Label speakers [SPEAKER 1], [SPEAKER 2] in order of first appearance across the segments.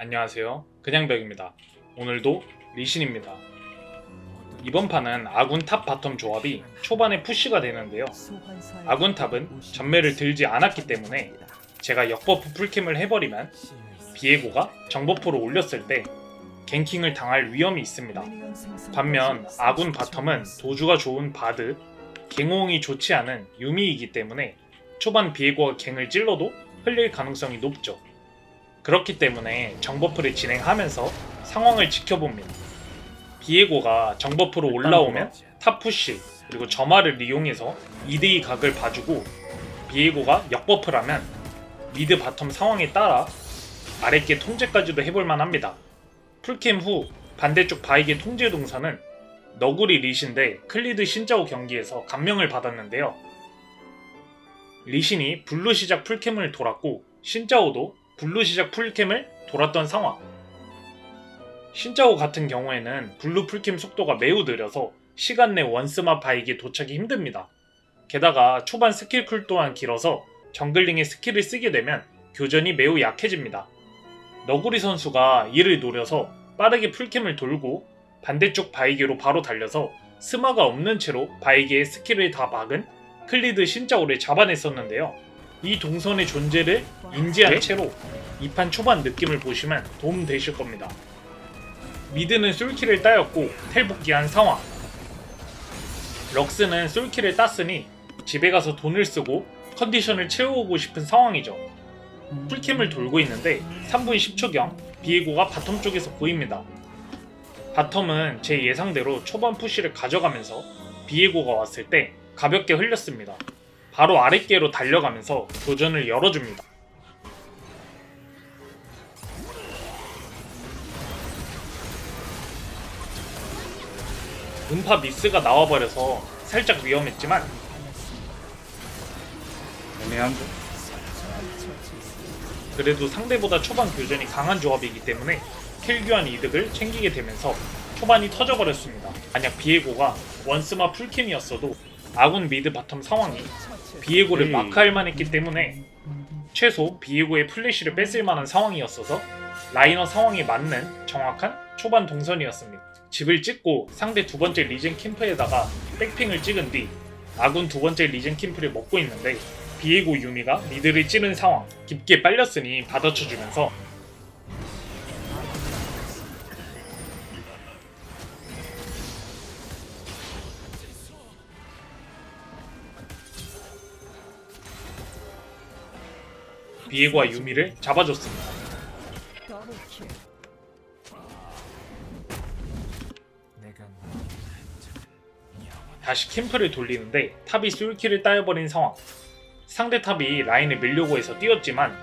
[SPEAKER 1] 안녕하세요. 그냥벽입니다. 오늘도 리신입니다. 이번 판은 아군 탑 바텀 조합이 초반에 푸시가 되는데요. 아군 탑은 전멸을 들지 않았기 때문에 제가 역버프 풀캠을 해버리면 비에고가 정버프로 올렸을 때 갱킹을 당할 위험이 있습니다. 반면 아군 바텀은 도주가 좋은 바드, 갱호응이 좋지 않은 유미이기 때문에 초반 비에고가 갱을 찔러도 흘릴 가능성이 높죠. 그렇기 때문에 정버프를 진행하면서 상황을 지켜봅니다. 비에고가 정버프로 올라오면 탑 푸시 그리고 점화를 이용해서 2대2 각을 봐주고 비에고가 역버프라면 미드 바텀 상황에 따라 아랫게 통제까지도 해볼만 합니다. 풀캠 후 반대쪽 바이게 통제 동선은 너구리 리신대 클리드 신짜오 경기에서 감명을 받았는데요. 리신이 블루 시작 풀캠을 돌았고 신짜오도 블루 시작 풀캠을 돌았던 상황. 신짜오 같은 경우에는 블루 풀캠 속도가 매우 느려서 시간 내 원스마 바이게 도착이 힘듭니다. 게다가 초반 스킬 쿨 또한 길어서 정글링의 스킬을 쓰게 되면 교전이 매우 약해집니다. 너구리 선수가 이를 노려서 빠르게 풀캠을 돌고 반대쪽 바이게로 바로 달려서 스마가 없는 채로 바이게의 스킬을 다 막은 클리드 신짜오를 잡아냈었는데요. 이 동선의 존재를 인지한 채로 이판 초반 느낌을 보시면 도움 되실 겁니다. 미드는 솔킬을 따였고 텔 복귀한 상황. 럭스는 솔킬을 땄으니 집에 가서 돈을 쓰고 컨디션을 채워오고 싶은 상황이죠. 풀캠을 돌고 있는데 3분 10초경 비에고가 바텀 쪽에서 보입니다. 바텀은 제 예상대로 초반 푸시를 가져가면서 비에고가 왔을 때 가볍게 흘렸습니다. 바로 아랫개로 달려가면서 도전을 열어줍니다. 음파 미스가 나와버려서 살짝 위험했지만
[SPEAKER 2] 애매한데?
[SPEAKER 1] 그래도 상대보다 초반 교전이 강한 조합이기 때문에 킬 교환 이득을 챙기게 되면서 초반이 터져버렸습니다. 만약 비에고가 원스마 풀캠이었어도 아군 미드 바텀 상황이 비에고를. 마크할 만했기 때문에 최소 비에고의 플래시를 뺏을 만한 상황이었어서 라이너 상황에 맞는 정확한 초반 동선이었습니다. 집을 찍고 상대 두 번째 리젠 캠프에다가 백핑을 찍은 뒤 아군 두 번째 리젠 캠프를 먹고 있는데 비에고 유미가 미드를 찌른 상황 깊게 빨렸으니 받아쳐주면서 비에고와 유미를 잡아줬습니다. 다시 캠프를 돌리는데 탑이 솔킬을 따여버린 상황. 상대 탑이 라인을 밀려고 해서 뛰었지만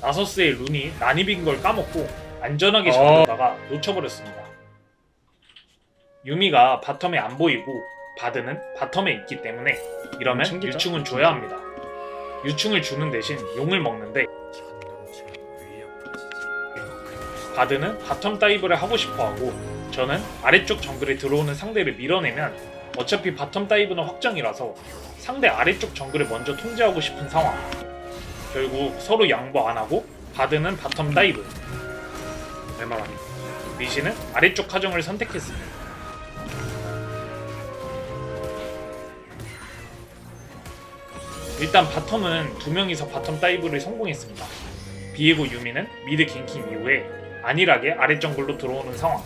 [SPEAKER 1] 나서스의 룬이 난입인 걸 까먹고 안전하게
[SPEAKER 2] 어.
[SPEAKER 1] 잡다가 놓쳐버렸습니다. 유미가 바텀에 안 보이고 바드는 바텀에 있기 때문에 이러면. 유충은 줘야 합니다. 유충을 주는 대신 용을 먹는데 바드는 바텀 다이브를 하고 싶어 하고 저는 아래쪽 정글에 들어오는 상대를 밀어내면 어차피 바텀 다이브는 확정이라서 상대 아래쪽 정글을 먼저 통제하고 싶은 상황. 결국 서로 양보 안 하고 바드는 바텀 다이브. 웬만하면 리시는 아래쪽 하정을 선택했습니다. 일단 바텀은 두 명이서 바텀 다이브를 성공했습니다. 비에고 유미는 미드 갱킹 이후에 안일하게 아래 정글로 들어오는 상황.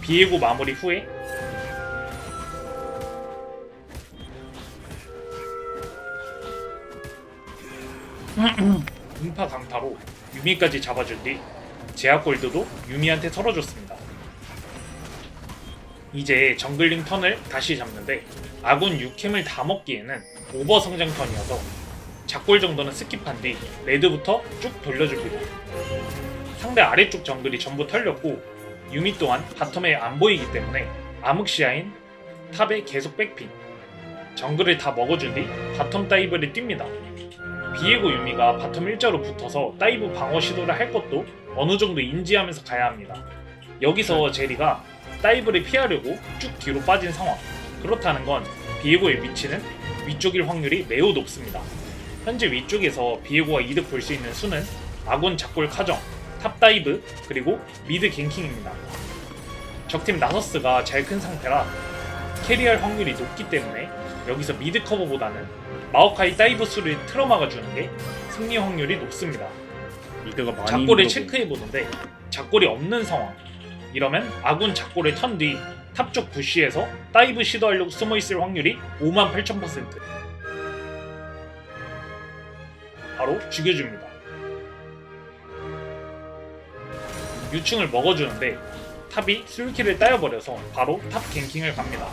[SPEAKER 1] 비에고 마무리 후에 음파 강타로 유미까지 잡아준 뒤 제약 골드도 유미한테 털어줬습니다. 이제 정글링 턴을 다시 잡는데 아군 6캠을 다 먹기에는 오버 성장 턴이어서 작골 정도는 스킵한 뒤 레드부터 쭉 돌려줍니다. 상대 아래쪽 정글이 전부 털렸고 유미 또한 바텀에 안 보이기 때문에 암흑시야인 탑에 계속 백핑 정글을 다 먹어준 뒤 바텀 다이브를 뜁니다. 비에고 유미가 바텀 일자로 붙어서 다이브 방어 시도를 할 것도 어느 정도 인지하면서 가야 합니다. 여기서 제리가 다이브를 피하려고 쭉 뒤로 빠진 상황. 그렇다는 건 비에고의 위치는 위쪽일 확률이 매우 높습니다. 현재 위쪽에서 비에고가 이득 볼 수 있는 수는 아군 작골 카정, 탑 다이브, 그리고 미드 갱킹입니다. 적팀 나서스가 잘 큰 상태라 캐리할 확률이 높기 때문에 여기서 미드 커버보다는 마오카이 다이브 수를 틀어막아 주는 게 승리 확률이 높습니다.
[SPEAKER 2] 미드가 많이
[SPEAKER 1] 작골을
[SPEAKER 2] 힘들고.
[SPEAKER 1] 체크해 보는데 작골이 없는 상황. 이러면 아군 작골을 턴 뒤 탑쪽 부시에서 다이브 시도하려고 숨어 있을 확률이 5만 8천 퍼센트. 바로 죽여줍니다. 유충을 먹어주는데 탑이 술키를 따여버려서 바로 탑 갱킹을 갑니다.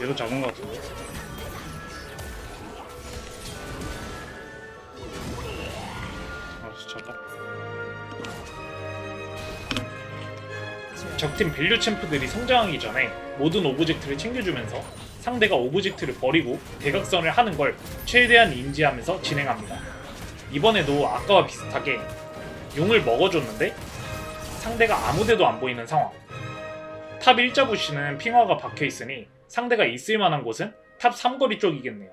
[SPEAKER 2] 얘도 작은 것 같은데.
[SPEAKER 1] 적팀 밸류 챔프들이 성장하기 전에 모든 오브젝트를 챙겨주면서 상대가 오브젝트를 버리고 대각선을 하는 걸 최대한 인지하면서 진행합니다. 이번에도 아까와 비슷하게 용을 먹어줬는데 상대가 아무데도 안 보이는 상황. 탑 1자 부시는 핑화가 박혀 있으니 상대가 있을 만한 곳은 탑 3거리 쪽이겠네요.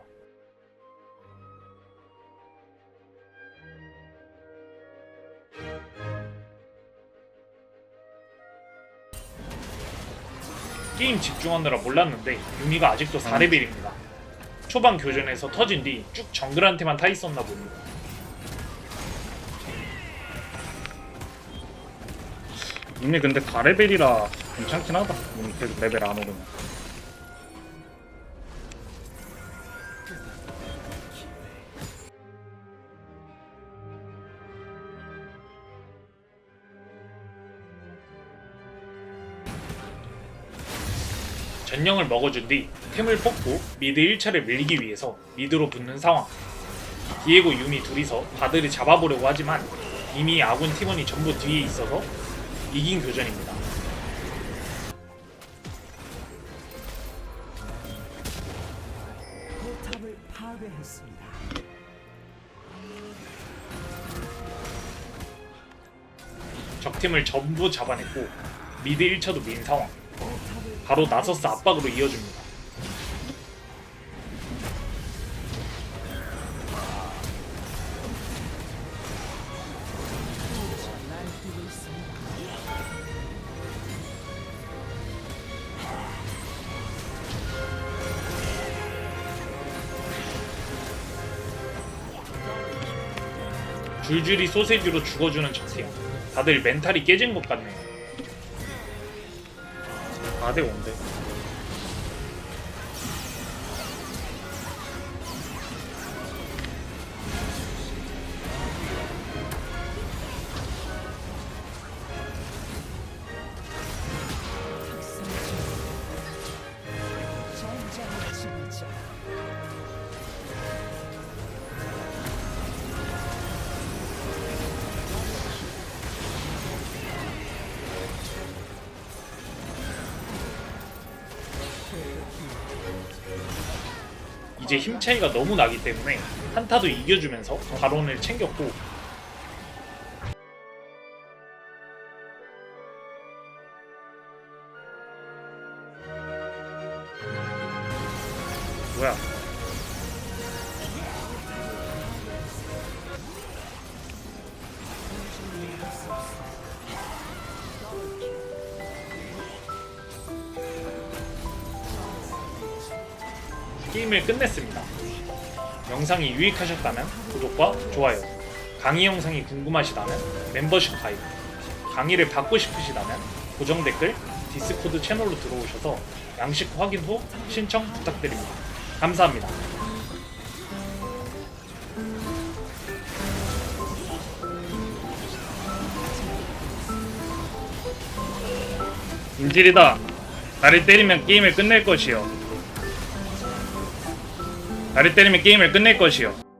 [SPEAKER 1] 게임 집중하느라 몰랐는데 유미가 아직도 4레벨입니다. 초반 교전에서 터진 뒤 쭉 정글한테만 타 있었나 보니
[SPEAKER 2] 이미 근데 4레벨이라 괜찮긴 하다. 이미 계속 레벨 안 오르면.
[SPEAKER 1] 전령을 먹어준 뒤 템을 뽑고 미드 1차를 밀기 위해서 미드로 붙는 상황. 디에고 유미 둘이서 바드를 잡아보려고 하지만 이미 아군 팀원이 전부 뒤에 있어서 이긴 교전입니다. 적팀을 전부 잡아냈고 미드 1차도 민 상황. 바로 나서스 압박으로 이어줍니다. 줄줄이 소세지로 죽어주는 적팀. 다들 멘탈이 깨진 것 같네요.
[SPEAKER 2] 4대 5인데.
[SPEAKER 1] 이제 힘 차이가 너무 나기 때문에 한타도 이겨주면서 바론을 챙겼고
[SPEAKER 2] 뭐야?
[SPEAKER 1] 게임을 끝냈습니다. 영상이 유익하셨다면 구독과 좋아요, 강의 영상이 궁금하시다면 멤버십 가입, 강의를 받고 싶으시다면 고정 댓글, 디스코드 채널로 들어오셔서 양식 확인 후 신청 부탁드립니다. 감사합니다.
[SPEAKER 2] 인질이다. 나를 때리면 게임을 끝낼 것이요. 나를 때리면 게임을 끝낼 것이요.